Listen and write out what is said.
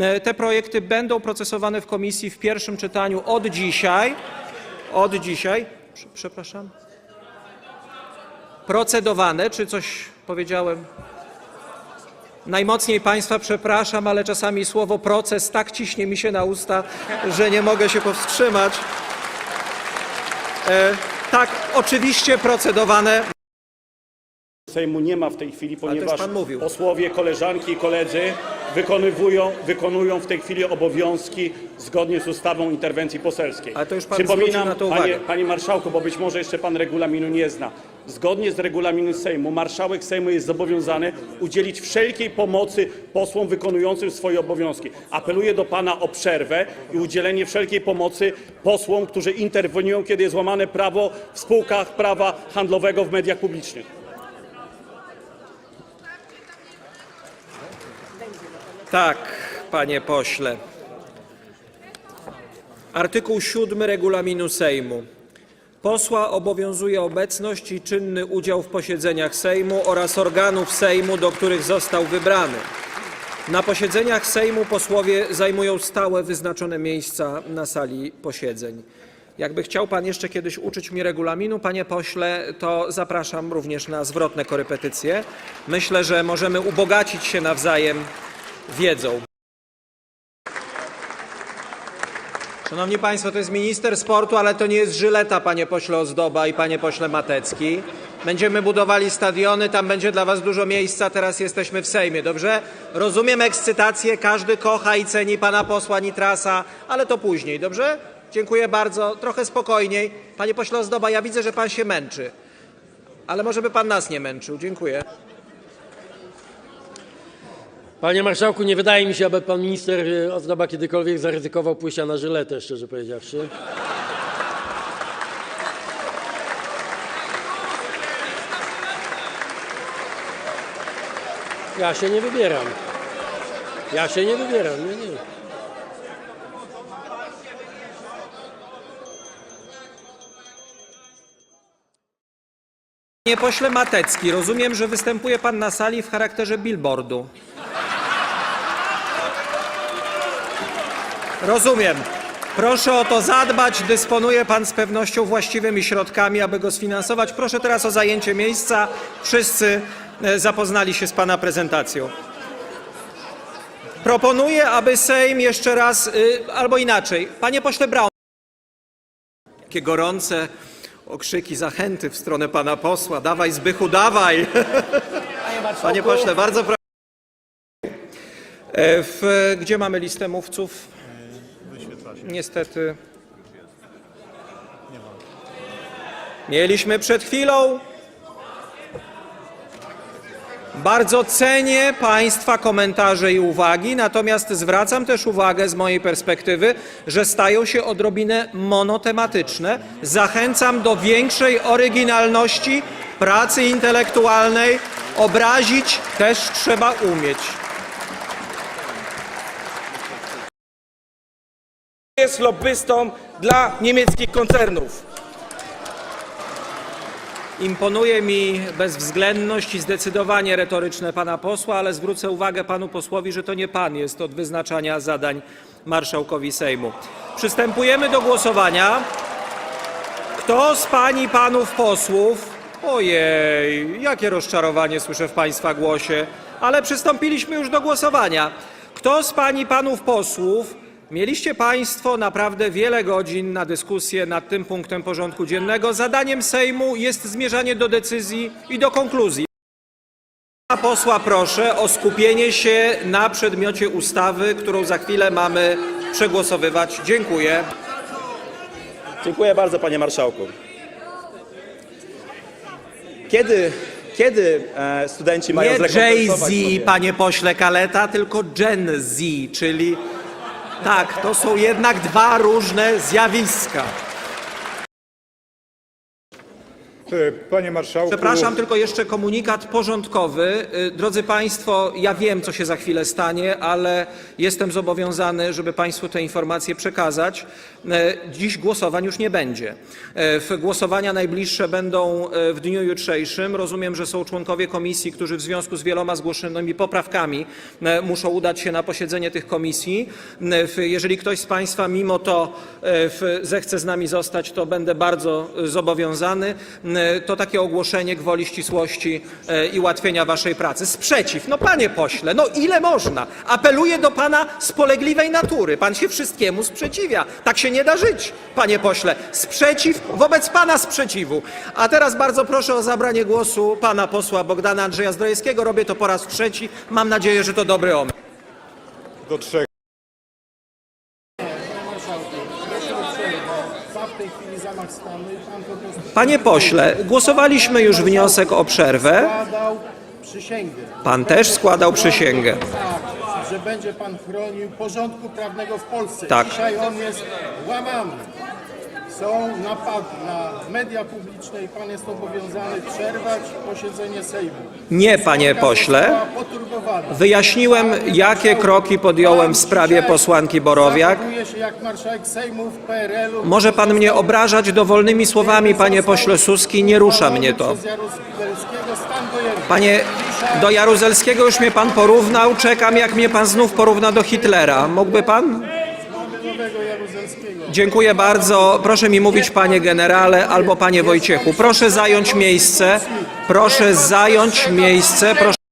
E, Te projekty będą procesowane w komisji w pierwszym czytaniu od dzisiaj. Od dzisiaj. Prze- Przepraszam. Procedowane, czy coś powiedziałem? Najmocniej Państwa przepraszam, ale czasami słowo proces tak ciśnie mi się na usta, że nie mogę się powstrzymać. E, tak, oczywiście procedowane. Sejmu nie ma w tej chwili, ponieważ posłowie, koleżanki i koledzy wykonywują, wykonują w tej chwili obowiązki zgodnie z ustawą interwencji poselskiej. Ale to już pan zwrócił na to uwagę. panie, panie marszałku, bo być może jeszcze pan regulaminu nie zna. Zgodnie z regulaminem Sejmu marszałek Sejmu jest zobowiązany udzielić wszelkiej pomocy posłom wykonującym swoje obowiązki. Apeluję do pana o przerwę i udzielenie wszelkiej pomocy posłom, którzy interweniują, kiedy jest łamane prawo w spółkach prawa handlowego w mediach publicznych. Tak, panie pośle. Artykuł 7 regulaminu Sejmu. Posła obowiązuje obecność i czynny udział w posiedzeniach Sejmu oraz organów Sejmu, do których został wybrany. Na posiedzeniach Sejmu posłowie zajmują stałe wyznaczone miejsca na sali posiedzeń. Jakby chciał pan jeszcze kiedyś uczyć mnie regulaminu, panie pośle, to zapraszam również na zwrotne korepetycje. Myślę, że możemy ubogacić się nawzajem wiedzą. Szanowni Państwo, to jest minister sportu, ale to nie jest żyleta, panie pośle Ozdoba i panie pośle Matecki. Będziemy budowali stadiony, tam będzie dla was dużo miejsca, teraz jesteśmy w Sejmie, dobrze? Rozumiem ekscytację, każdy kocha i ceni pana posła Nitrasa, ale to później, dobrze? Dziękuję bardzo, trochę spokojniej. Panie pośle Ozdoba, ja widzę, że pan się męczy, ale może by pan nas nie męczył. Dziękuję. Panie marszałku, nie wydaje mi się, aby pan minister y, Ozdoba kiedykolwiek zaryzykował pójścia na żyletę, szczerze powiedziawszy. Ja się nie wybieram. Ja się nie wybieram, nie, nie. Panie pośle Matecki, rozumiem, że występuje pan na sali w charakterze billboardu. Rozumiem. Proszę o to zadbać. Dysponuje pan z pewnością właściwymi środkami, aby go sfinansować. Proszę teraz o zajęcie miejsca. Wszyscy e, zapoznali się z pana prezentacją. Proponuję, aby Sejm jeszcze raz, y, albo inaczej. Panie pośle Braun. Jakie gorące okrzyki zachęty w stronę pana posła. Dawaj Zbychu, dawaj! Panie pośle, bardzo proszę. E, W, gdzie mamy listę mówców? Niestety. Mieliśmy przed chwilą. Bardzo cenię Państwa komentarze i uwagi, natomiast zwracam też uwagę z mojej perspektywy, że stają się odrobinę monotematyczne. Zachęcam do większej oryginalności, pracy intelektualnej. Obrazić też trzeba umieć. Jest lobbystą dla niemieckich koncernów. Imponuje mi bezwzględność i zdecydowanie retoryczne pana posła, ale zwrócę uwagę panu posłowi, że to nie pan jest od wyznaczania zadań marszałkowi Sejmu. Przystępujemy do głosowania. Kto z pań i panów posłów. Ojej, jakie rozczarowanie słyszę w państwa głosie, ale przystąpiliśmy już do głosowania. Kto z pań i panów posłów Mieliście Państwo naprawdę wiele godzin na dyskusję nad tym punktem porządku dziennego. Zadaniem Sejmu jest zmierzanie do decyzji i do konkluzji. Pana posła proszę o skupienie się na przedmiocie ustawy, którą za chwilę mamy przegłosowywać. Dziękuję. Dziękuję bardzo, panie marszałku. Kiedy, kiedy e, studenci mają Nie zrekompensować Jay-Z, sobie- panie pośle Kaleta, tylko Gen Z, czyli tak, to są jednak dwa różne zjawiska. Panie marszałku. Przepraszam, tylko jeszcze komunikat porządkowy. Y, Drodzy Państwo, ja wiem, co się za chwilę stanie, ale jestem zobowiązany, żeby Państwu te informacje przekazać. E, Dziś głosowań już nie będzie. E, Głosowania najbliższe będą e, w dniu jutrzejszym. Rozumiem, że są członkowie komisji, którzy w związku z wieloma zgłoszonymi poprawkami e, muszą udać się na posiedzenie tych komisji. E, Jeżeli ktoś z Państwa mimo to e, zechce z nami zostać, to będę bardzo e, zobowiązany. E, To takie ogłoszenie gwoli ścisłości e, i ułatwienia Waszej pracy. Sprzeciw. No Panie pośle, no ile można? Apeluję do Pana spolegliwej natury. Pan się wszystkiemu sprzeciwia. Tak się nie da żyć, Panie pośle. Sprzeciw wobec Pana sprzeciwu. A teraz bardzo proszę o zabranie głosu Pana posła Bogdana Andrzeja Zdrojewskiego. Robię to po raz trzeci. Mam nadzieję, że to dobry omen. Do trzech. Trwa w tej chwili zamach stanu i pan po prostu Panie pośle, głosowaliśmy już wniosek o przerwę. przysięgę. Pan też składał przysięgę. Tak, że będzie pan chronił porządku prawnego w Polsce. Tak. Dzisiaj on jest łamany. Są napady na media publiczne i pan jest obowiązany przerwać posiedzenie Sejmu. Nie, panie pośle. Wyjaśniłem, jakie kroki podjąłem w sprawie posłanki Borowiak. Może pan mnie obrażać dowolnymi słowami, panie pośle Suski, nie rusza mnie to. Panie, do Jaruzelskiego już mnie pan porównał, czekam jak mnie pan znów porówna do Hitlera. Mógłby pan? Dziękuję bardzo. Proszę mi mówić panie generale albo panie Wojciechu. Proszę zająć miejsce. Proszę zająć miejsce. Proszę